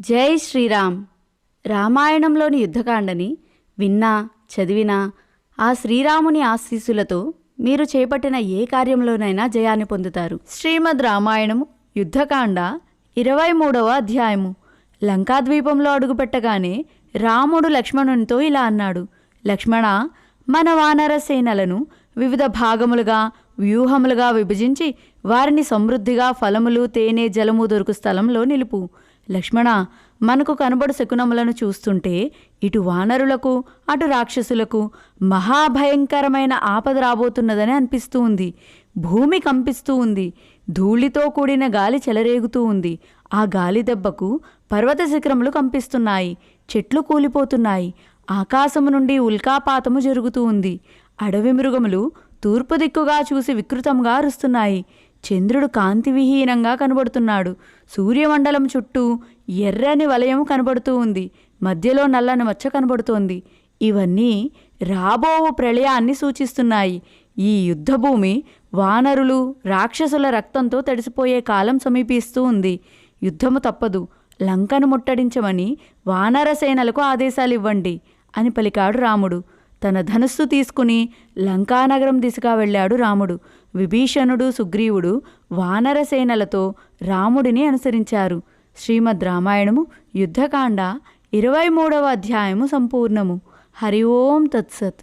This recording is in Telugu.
జై శ్రీరామ్. రామాయణంలోని యుద్ధకాండని విన్నా చదివినా ఆ శ్రీరాముని ఆశీస్సులతో మీరు చేపట్టిన ఏ కార్యంలోనైనా జయాన్ని పొందుతారు. శ్రీమద్ రామాయణము యుద్ధకాండ ఇరవై మూడవ అధ్యాయము. లంకాద్వీపంలో అడుగుపెట్టగానే రాముడు లక్ష్మణునితో ఇలా అన్నాడు. లక్ష్మణ మన వానర సేనలను వివిధ భాగములుగా వ్యూహములుగా విభజించి వారిని సమృద్ధిగా ఫలములు తేనె జలము దొరుకు స్థలంలో నిలుపు. లక్ష్మణ మనకు కనబడు శకునములను చూస్తుంటే ఇటు వానరులకు అటు రాక్షసులకు మహాభయంకరమైన ఆపద రాబోతున్నదని అనిపిస్తూ ఉంది. భూమి కంపిస్తూ ఉంది. ధూళితో కూడిన గాలి చెలరేగుతూ ఉంది. ఆ గాలి దెబ్బకు పర్వత శిఖరములు కంపిస్తున్నాయి. చెట్లు కూలిపోతున్నాయి. ఆకాశము నుండి ఉల్కాపాతము జరుగుతూ ఉంది. అడవి మృగములు తూర్పు దిక్కుగా చూసి వికృతంగా అరుస్తున్నాయి. చంద్రుడు కాంతివిహీనంగా కనబడుతున్నాడు. సూర్యమండలం చుట్టూ ఎర్రని వలయం కనబడుతూ ఉంది. మధ్యలో నల్లని మచ్చ కనబడుతోంది. ఇవన్నీ రాబోవు ప్రళయాన్ని సూచిస్తున్నాయి. ఈ యుద్ధభూమి వానరులు రాక్షసుల రక్తంతో తడిసిపోయే కాలం సమీపిస్తూ ఉంది. యుద్ధము తప్పదు. లంకను ముట్టడించమని వానర సేనలకు ఆదేశాలు ఇవ్వండి అని పలికాడు రాముడు. తన ధనుస్సు తీసుకుని లంకానగరం దిశగా వెళ్ళాడు రాముడు. విభీషణుడు సుగ్రీవుడు వానరసేనలతో రాముడిని అనుసరించారు. శ్రీమద్ రామాయణము యుద్ధకాండ ఇరవై మూడవ అధ్యాయము సంపూర్ణము. హరి ఓం తత్సత్.